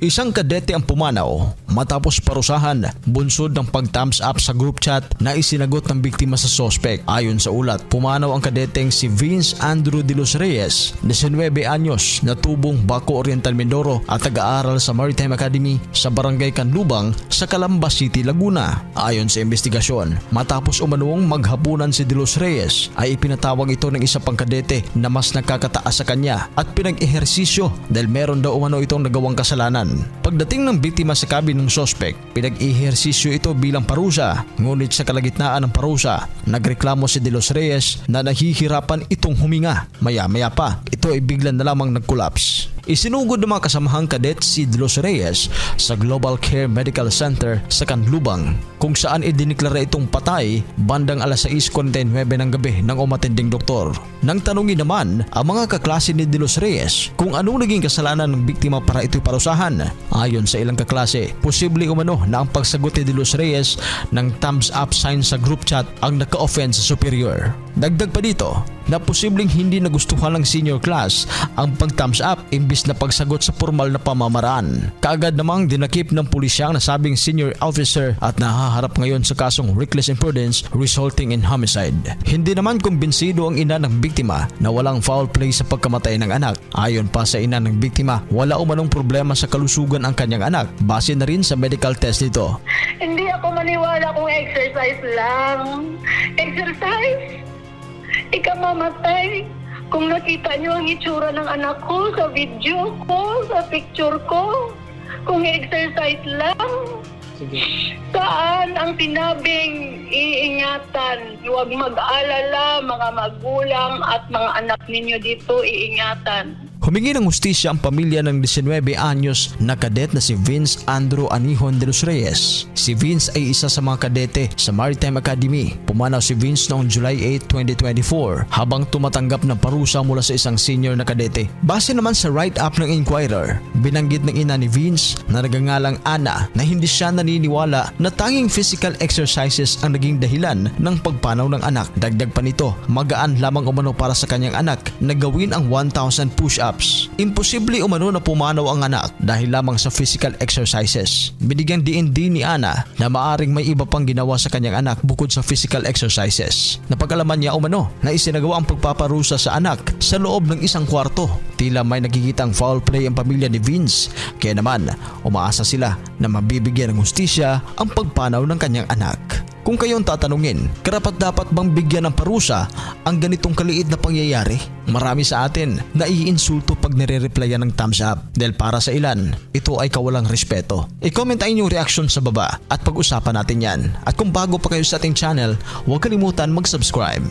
Isang kadete ang pumanaw matapos parusahan bunsod ng pag-thumbs up sa group chat na isinagot ng biktima sa sospek. Ayon sa ulat, pumanaw ang kadeteng si Vince Andrew de los Reyes, 19 anyos, na tubong Baco Oriental Mindoro at taga-aaral sa Maritime Academy sa Barangay Canlubang sa Calamba City, Laguna. Ayon sa investigasyon, matapos umanuong maghapunan si de los Reyes ay ipinatawag ito ng isa pang kadete na mas nakakataas sa kanya at pinag-ehersisyo dahil meron daw umano itong nagawang kasalanan. Pagdating ng biktima sa kabin ng sospek, pinag-ehersisyo ito bilang parusa. Ngunit sa kalagitnaan ng parusa, nagreklamo si De Los Reyes na nahihirapan itong huminga. Maya-maya pa, ito ay bigla na lamang nag-collapse. Isinugod ng mga kasamahang kadet si De Reyes sa Global Care Medical Center sa Canlubang kung saan idiniklara itong patay bandang alas 6.49 ng gabi ng umatinding doktor. Nang tanungin naman ang mga kaklase ni De Los Reyes kung anong naging kasalanan ng biktima para ito'y parusahan. Ayon sa ilang kaklase, posible umano na ang pagsagot ni De Los Reyes ng thumbs up sign sa group chat ang naka-offense sa superior. Dagdag pa dito na posibleng hindi nagustuhan ng senior class ang pag-thumbs up imbis na pagsagot sa formal na pamamaraan. Kaagad namang dinakip ng pulisya ang nasabing senior officer at nahaharap ngayon sa kasong reckless imprudence resulting in homicide. Hindi naman kumbinsido ang ina ng biktima na walang foul play sa pagkamatay ng anak. Ayon pa sa ina ng biktima, wala umanong problema sa kalusugan ang kanyang anak base na rin sa medical test nito. Hindi ako maniwala kung exercise lang. Exercise? Ikamamatay. Kung nakita niyo ang itsura ng anak ko sa video ko, sa picture ko, kung exercise lang, saan ang sinabing iingatan? Huwag mag-alala, mga magulang at mga anak ninyo dito, iingatan. Humingi ng hustisya ang pamilya ng 19 anyos na kadet na si Vince Andrew Anihon de los Reyes. Si Vince ay isa sa mga kadete sa Maritime Academy. Pumanaw si Vince noong July 8, 2024 habang tumatanggap ng parusa mula sa isang senior na kadete. Base naman sa write-up ng Inquirer, binanggit ng ina ni Vince na nagangalang Ana na hindi siya naniniwala na tanging physical exercises ang naging dahilan ng pagpanaw ng anak. Dagdag pa nito, magaan lamang umano para sa kanyang anak na gawin ang 1,000 push-ups. Imposible umano na pumanaw ang anak dahil lamang sa physical exercises. Binigyang diin din ni Ana na maaring may iba pang ginawa sa kanyang anak bukod sa physical exercises. Napag-alaman niya umano na isinagawa ang pagpaparusa sa anak sa loob ng isang kwarto. Tila may nakikitang foul play ang pamilya ni Vince kaya naman umaasa sila na mabibigyan ng hustisya ang pagpanaw ng kanyang anak. Kung kayong tatanungin, karapat dapat bang bigyan ng parusa ang ganitong kaliit na pangyayari? Marami sa atin na iinsulto pag nire-replyan ng thumbs up dahil para sa ilan, ito ay kawalang respeto. I-comment ang inyong reaction sa baba at pag-usapan natin yan. At kung bago pa kayo sa ating channel, huwag kalimutan mag-subscribe.